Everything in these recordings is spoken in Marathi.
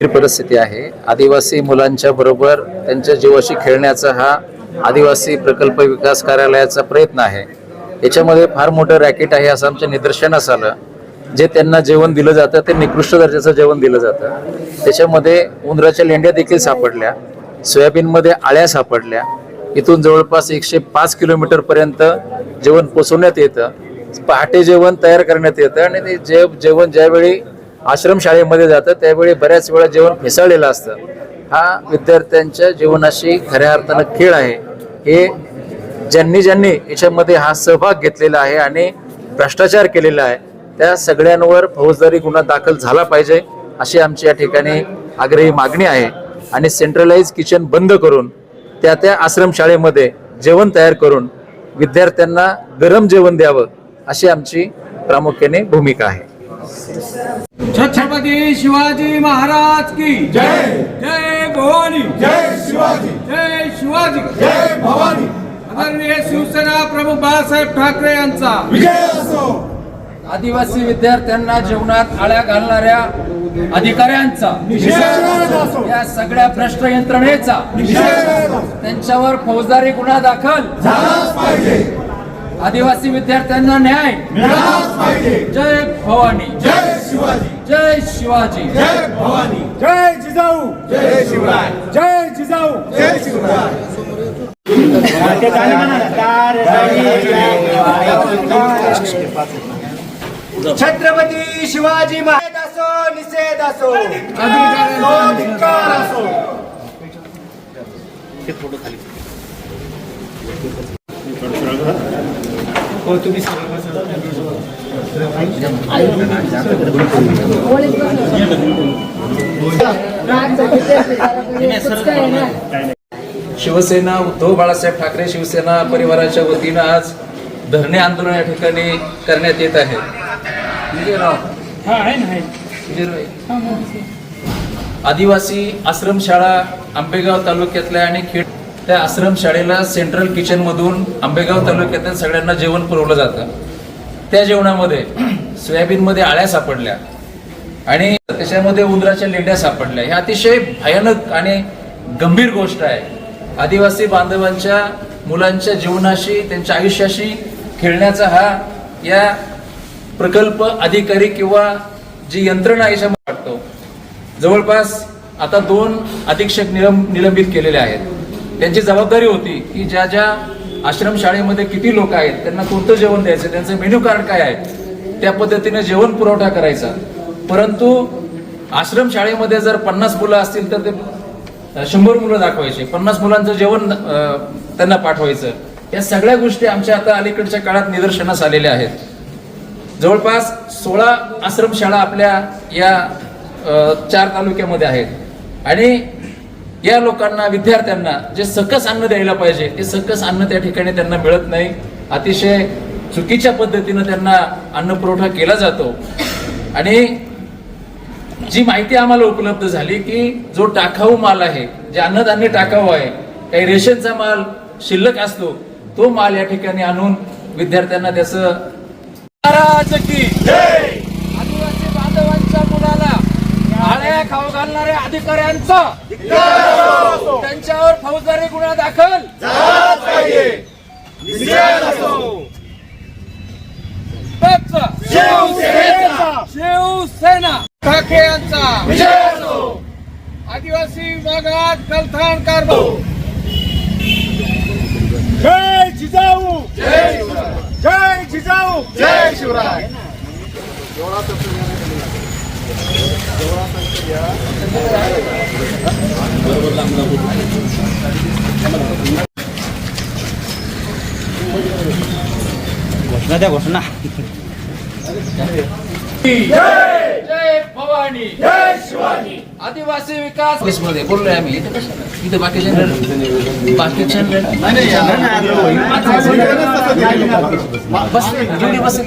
परिस्थिती आहे. आदिवासी मुलांच्या बरोबर त्यांच्या जीवाशी खेळण्याचा हा आदिवासी प्रकल्प विकास कार्यालयाचा प्रयत्न आहे. याच्यामध्ये फार मोठं रॅकेट आहे असं आमच्या निदर्शनास आलं. जे त्यांना जेवण दिलं जातं ते निकृष्ट दर्जाचं जेवण दिलं जातं. त्याच्यामध्ये उंदराच्या लेंड्या देखील सापडल्या. सोयाबीनमध्ये आळ्या सापडल्या. इथून जवळपास एकशे पाच किलोमीटरपर्यंत जेवण पोचवण्यात येतं. पहाटे जेवण तयार करण्यात येतं आणि ते जे जेवण ज्यावेळी आश्रमशाळेमध्ये जातं. त्यावेळी बऱ्याच वेळा जेवण मिसळलेलं असतं. हा विद्यार्थ्यांच्या जीवनाशी खऱ्या अर्थानं खेळ आहे. हे ज्यांनी ज्यांनी याच्यामध्ये हा सहभाग घेतलेला आहे आणि भ्रष्टाचार केलेला आहे त्या सगळ्यांवर फौजदारी गुन्हा दाखल झाला पाहिजे अशी आमची या ठिकाणी आग्रही मागणी आहे. आणि सेंट्रलाइज किचन बंद करून त्या त्या आश्रमशाळेमध्ये जेवण तयार करून विद्यार्थ्यांना गरम जेवण द्यावं अशी आमची प्रामुख्याने भूमिका आहे. छत्रपती शिवाजी महाराज की जय। जय। भवानी। जय शिवाजी। जय शिवाजी। जय भवानी। आदरणीय शिवसेना प्रमुख बाळासाहेब ठाकरे यांचा। विजय असो। आदिवासी विद्यार्थ्यांना जेवणात आळ्या घालणाऱ्या अधिकाऱ्यांचा। या सगळ्या भ्रष्ट यंत्रणेचा त्यांच्यावर फौजदारी गुन्हा दाखल। झालाच पाहिजे। आदिवासी विद्यार्थ्यांना न्याय मिळालाच पाहिजे. जय भवानी. जय शिवाजी. जय शिवाजी. जय भवानी. जय जिजाऊ. जय शिवराय. जय जिजाऊ. जय शिवराय. छत्रपती शिवाजी महाराज असो निषेध असो. असो, असो शिवसेना उद्धव बाळासाहेब ठाकरे शिवसेना परिवाराच्या वतीनं आज धरणे आंदोलन या ठिकाणी करण्यात येत आहे. आदिवासी आश्रमशाळा आंबेगाव तालुक्यातल्या आणि खेड त्या आश्रमशाळेला सेंट्रल किचन मधून आंबेगाव तालुक्यातील सगळ्यांना जेवण पुरवलं जातं. त्या जेवणामध्ये सोयाबीनमध्ये आळ्या सापडल्या आणि त्याच्यामध्ये उंदराच्या लेंड्या सापडल्या. ह्या अतिशय भयानक आणि गंभीर गोष्ट आहे. आदिवासी बांधवांच्या मुलांच्या जीवनाशी त्यांच्या आयुष्याशी खेळण्याचा हा या प्रकल्प अधिकारी किंवा जी यंत्रणा आहे याच्यामध्ये वाटतो जवळपास आता दोन अधीक्षक निलंब निलंबित केलेले आहेत. त्यांची जबाबदारी होती की ज्या ज्या आश्रमशाळेमध्ये किती लोक आहेत त्यांना कोणतं जेवण द्यायचं त्यांचं मेन्यू कार्ड काय आहे त्या पद्धतीने जेवण पुरवठा करायचा. परंतु आश्रमशाळेमध्ये जर पन्नास मुलं असतील तर ते शंभर मुलं दाखवायचे. पन्नास मुलांचं जेवण त्यांना पाठवायचं. या सगळ्या गोष्टी आमच्या आता अलीकडच्या काळात निदर्शनास आलेल्या आहेत. जवळपास सोळा आश्रमशाळा आपल्या या चार तालुक्यामध्ये आहेत. आणि या लोकांना विद्यार्थ्यांना जे सकस अन्न द्यायला पाहिजे ते सकस अन्न त्या ठिकाणी त्यांना मिळत नाही. अतिशय चुकीच्या पद्धतीनं त्यांना अन्न पुरवठा केला जातो. आणि जी माहिती आम्हाला उपलब्ध झाली की जो टाकाऊ माल आहे जे अन्नधान्य टाकाऊ आहे काही रेशनचा माल शिल्लक असतो तो माल या ठिकाणी आणून विद्यार्थ्यांना त्याचं महाराज की आदिवासी बांधवांच्या मुलाला आळ्या खाऊ घालणाऱ्या अधिकाऱ्यांचा त्यांच्यावर फौजदारी गुन्हा दाखल. शिवसेना. ठाकरे यांचा. विजय असो. आदिवासी भागात कलथान कारभार. जय जिजाऊ. जय शिवराय. जय जिजाऊ. जय शिवराय. जय भवानी जय शिवाजी आदिवासी विकासमध्ये बोललोय आम्ही. इथे बाकीच्या बाकीच्या बस जेवढी बसेल.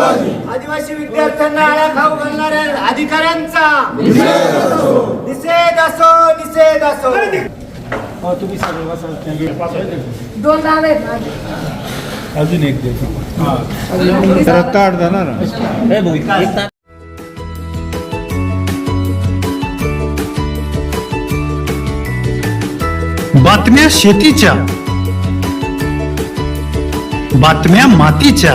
आदिवासी विद्यार्थ्यांना आळा खाऊ घालणाऱ्या अधिकाऱ्यांचा. निषेध असो निषेध असो. दोन दावे आहेत माझे. अजून एक आठ जाणार. बातम्या शेतीच्या. बातम्या मातीच्या.